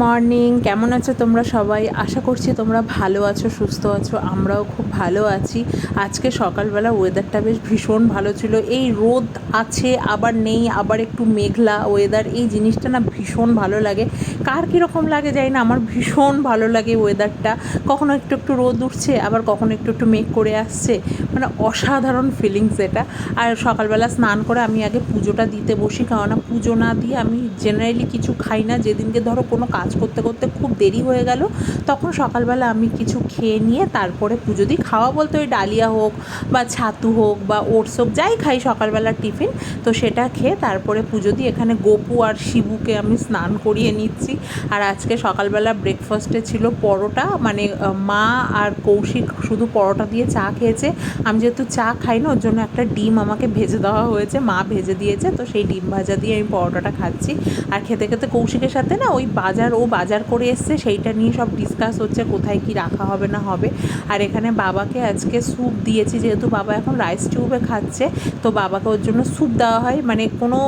Morning কেমন আছো তোমরা সবাই? আশা করছি তোমরা ভালো আছো, সুস্থ আছো, আমরাও খুব ভালো আছি। আজকে সকালবেলা ওয়েদারটা বেশ ভীষণ ভালো ছিল। এই রোদ আছে, আবার নেই, আবার একটু মেঘলা ওয়েদার এই জিনিসটা না ভীষণ ভালো লাগে। কার কীরকম লাগে জানি না, আমার ভীষণ ভালো লাগে ওয়েদারটা কখনো একটু একটু রোদ উঠছে, আবার কখনো একটু একটু মেঘ করে আসছে। মানে অসাধারণ ফিলিংস এটা। আর সকালবেলা স্নান করে আমি আগে পুজোটা দিতে বসি, কেননা পুজো না দিয়ে আমি জেনারেলি কিছু খাই না। যেদিনকে ধরো কোনো কাজ করতে করতে খুব দেরি হয়ে গেল। তখন সকালবেলা আমি কিছু খেয়ে নিয়ে তারপরে পুজো দিই। খাওয়া বলতে ওই ডালিয়া হোক বা ছাতু হোক বা ওটস হোক, যাই খাই সকালবেলার টিফিন। তো সেটা খেয়ে তারপরে পুজো দিই। এখানে গোপু আর শিবুকে আমি স্নান করিয়ে নিচ্ছি। আর আজকে সকালবেলা ব্রেকফাস্টে ছিল পরোটা। মানে মা আর কৌশিক শুধু পরোটা দিয়ে চা খেয়েছে। আমি যেহেতু চা খাই না, ওর জন্য একটা ডিম আমাকে ভেজে দেওয়া হয়েছে। মা ভেজে দিয়েছে। তো সেই ডিম ভাজা দিয়ে আমি পরোটাটা খাচ্ছি। আর খেতে খেতে কৌশিকের সাথে না ওই বাজার ও বাজার করে এসছে, সেইটা নিয়ে সব ডিসকাস হচ্ছে, কোথায় কি রাখা হবে না হবে। আর এখানে বাবাকে আজকে স্যুপ দিয়েছি, যেহেতু বাবা এখন রাইস টিউবে খাচ্ছে, তো বাবাকে ওর জন্য স্যুপ দেওয়া হয়। মানে কোনো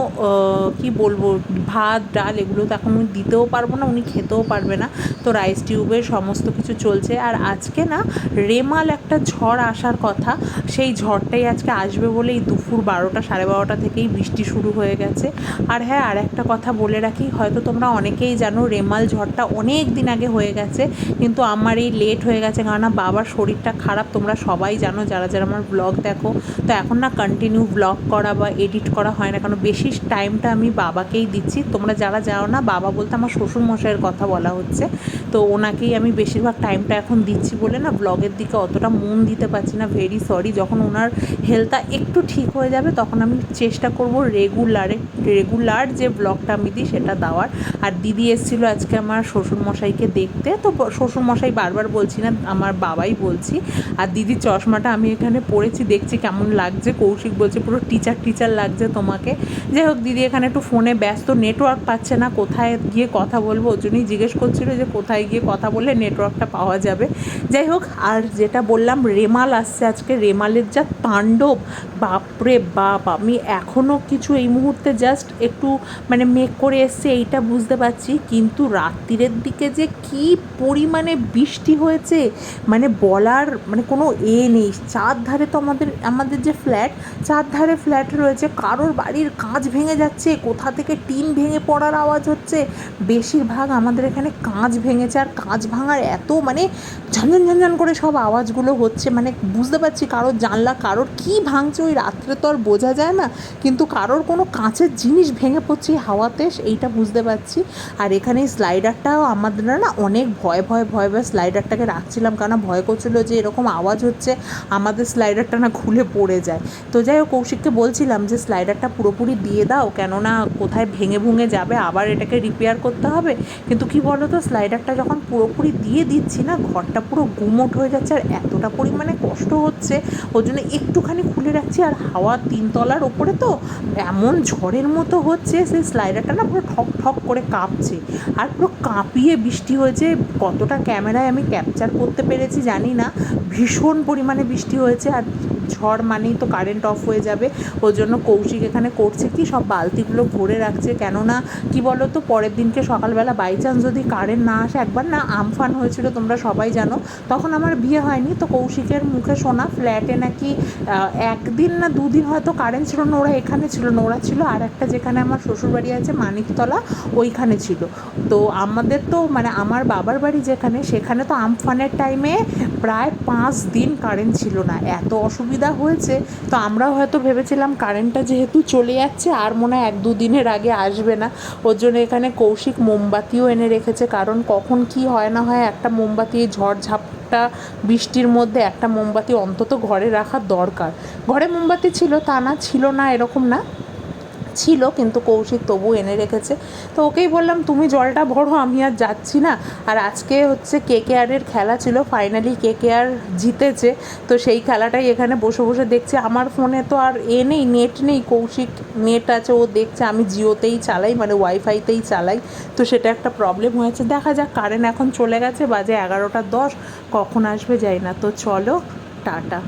কি বলব, ভাত, ডাল এগুলো তো এখন উনি দিতেও পারব না, উনি খেতেও পারবে না। তো রাইস টিউবের সমস্ত কিছু চলছে। আর আজকে না, রেমাল একটা ঝড় আসার কথা, সেই ঝড়টাই আজকে আসবে বলেই দুপুর বারোটা, সাড়ে বারোটা থেকেই বৃষ্টি শুরু হয়ে গেছে। আর হ্যাঁ আর একটা কথা বলে রাখি, হয়তো তোমরা অনেকেই জানো, রেমাল ঝড়টা অনেক দিন আগে হয়ে গেছে, কিন্তু আমার এই লেট হয়ে গেছে। কেননা বাবার শরীরটা খারাপ, তোমরা সবাই জানো, যারা যারা আমার ব্লগ দেখো। তো এখন না কন্টিনিউ ব্লগ করা বা এডিট করা হয় না কারণ বেশি টাইমটা আমি বাবাকেই দিচ্ছি। তোমরা যারা যাও না, বাবা বলতে আমার শ্বশুরমশাইয়ের কথা বলা হচ্ছে। তো ওনাকেই আমি বেশিরভাগ টাইমটা এখন দিচ্ছি বলে না ব্লগের দিকে অতটা মন দিতে পারছি না ভেরি সরি যখন ওনার হেলথটা একটু ঠিক হয়ে যাবে, তখন আমি চেষ্টা করব রেগুলারে রেগুলার যে ব্লগটা আমি দিই, সেটা দেওয়ার। আর দিদি এসেছিল আজকে আমার শ্বশুরমশাইকে দেখতে, তো শ্বশুরমশাই বারবার বলছি না, আমার বাবাই বলছি। আর দিদির চশমাটা আমি এখানে পড়েছি দেখছি কেমন লাগছে, কৌশিক বলছে পুরো টিচার টিচার লাগছে তোমাকে। যাই হোক, দিদি এখানে একটু ফোনে ব্যস্ত নেটওয়ার্ক পাচ্ছে না, কোথায় গিয়ে কথা বলব? ওর জন্যই জিজ্ঞেস করছিল যে কোথায় গিয়ে কথা বললে নেটওয়ার্কটা পাওয়া যাবে। যাই হোক, আর যেটা বললাম, রেমাল আসছে আজকে, রেমালের যা তাণ্ডব, বাপরে বাপ, আমি এখনও কিছু এই মুহূর্তে জাস্ট একটু মানে মেক করে এসছে, এইটা বুঝতে পারছি। কিন্তু রাত্রিরের দিকে যে কি পরিমাণে বৃষ্টি হয়েছে মানে বলার মানে কোনো এ নেই। চার ধারে তো আমাদের আমাদের যে ফ্ল্যাট চার ধারে ফ্ল্যাট রয়েছে। কারোর বাড়ির কাঁচ ভেঙে যাচ্ছে, কোথা থেকে টিন ভেঙে পড়ার আওয়াজ হচ্ছে। বেশিরভাগ আমাদের এখানে কাঁচ ভেঙেছে আর কাঁচ ভাঙার এত মানে ঝনঝন ঝনঝন করে সব আওয়াজগুলো হচ্ছে। মানে বুঝতে পারছি কারোর জানলা, কারোর কি ভাঙছে, ওই রাত্রে তো আর বোঝা যায় না। কিন্তু কারোর কোনো কাঁচের জিনিস ভেঙে পড়ছে হাওয়াতে এইটা বুঝতে পারছি। আর এখানে স্লাইডারটাও আমাদের না অনেক ভয় ভয় ভয় ভয় স্লাইডারটাকে রাখছিলাম। কারণ ভয় করছিল যে এরকম আওয়াজ হচ্ছে, আমাদের স্লাইডারটা না খুলে পড়ে যায়। তো যাই হোক, কৌশিককে বলছিলাম যে স্লাইডারটা পুরোপুরি দিয়ে দাও, কেননা কোথায় ভেঙে ভুঙে যাবে, আবার এটাকে রিপেয়ার করতে হবে। কিন্তু কি বলো তো স্লাইডারটা যখন পুরোপুরি দিয়ে দিচ্ছি না, ঘরটা পুরো গুমোট হয়ে যাচ্ছে আর এতটা পরিমাণে কষ্ট হচ্ছে। ওর জন্য একটুখানি খুলে রাখছি আর হাওয়া তিনতলার ওপরে তো এমন ঝড়ের মতো হচ্ছে, সেই স্লাইডারটা না পুরো ঠক ঠক করে কাঁপছে। আর পুরো কাঁপিয়ে বৃষ্টি হয়েছে। কতটা ক্যামেরায় আমি ক্যাপচার করতে পেরেছি জানি না। ভীষণ পরিমাণে বৃষ্টি হয়েছে আর ঝড় মানেই তো কারেন্ট অফ হয়ে যাবে। ওর জন্য কৌশিক এখানে করছে কি? সব বালতিগুলো ভরে রাখছে। কেননা কি বলো তো পরের দিনকে সকালবেলা বাই চান্স যদি কারেন্ট না আসে, একবার না আমফান হয়েছিল, তোমরা সবাই জানো, তখন আমার বিয়ে হয়নি। তো কৌশিকের মুখে শোনা ফ্ল্যাটে নাকি একদিন না দুদিন হয়তো কারেন্ট ছিল না, ওরা এখানে ছিল না, ওরা ছিল আর একটা যেখানে আমার শ্বশুরবাড়ি আছে, মানিকতলা, ওইখানে ছিল। তো আমাদের তো মানে আমার বাবার বাড়ি যেখানে, সেখানে তো আমফানের টাইমে প্রায় পাঁচ দিন কারেন্ট ছিল না। এত অসুবিধা হয়েছে। তো আমরাও হয়তো ভেবেছিলাম কারেন্টটা যেহেতু চলে যাচ্ছে, আর মনে হয় এক দু দিনের আগে আসবে না। ওর জন্য এখানে কৌশিক মোমবাতিও এনে রেখেছে। কারণ কখন কি হয় না হয় একটা মোমবাতি, ঝড় বৃষ্টির মধ্যে একটা মোমবাতি অন্তত ঘরে রাখা দরকার। ঘরে মোমবাতি ছিল, তা না, ছিল না এরকম না। ছিল, কিন্তু কৌশিক তবু এনে রেখেছে। তো ওকেই বললাম, তুমি জলটা ভরো, আমি আর যাচ্ছি না। আর আজকে হচ্ছে কে কে আরের খেলা ছিল ফাইনালি কে কে আর জিতেছে। তো সেই খেলাটাই এখানে বসে বসে দেখছি। আমার ফোনে তো আর এ নেই, নেট নেই, কৌশিক নেট আছে, ও দেখছে, আমি জিওতেই চালাই মানে ওয়াইফাইতেই চালাই। তো সেটা একটা প্রবলেম হয়েছে। দেখা যাক, কারেন্ট এখন চলে গেছে, বাজে এগারোটা দশ, কখন আসবে যাই না। তো চলো, টাটা।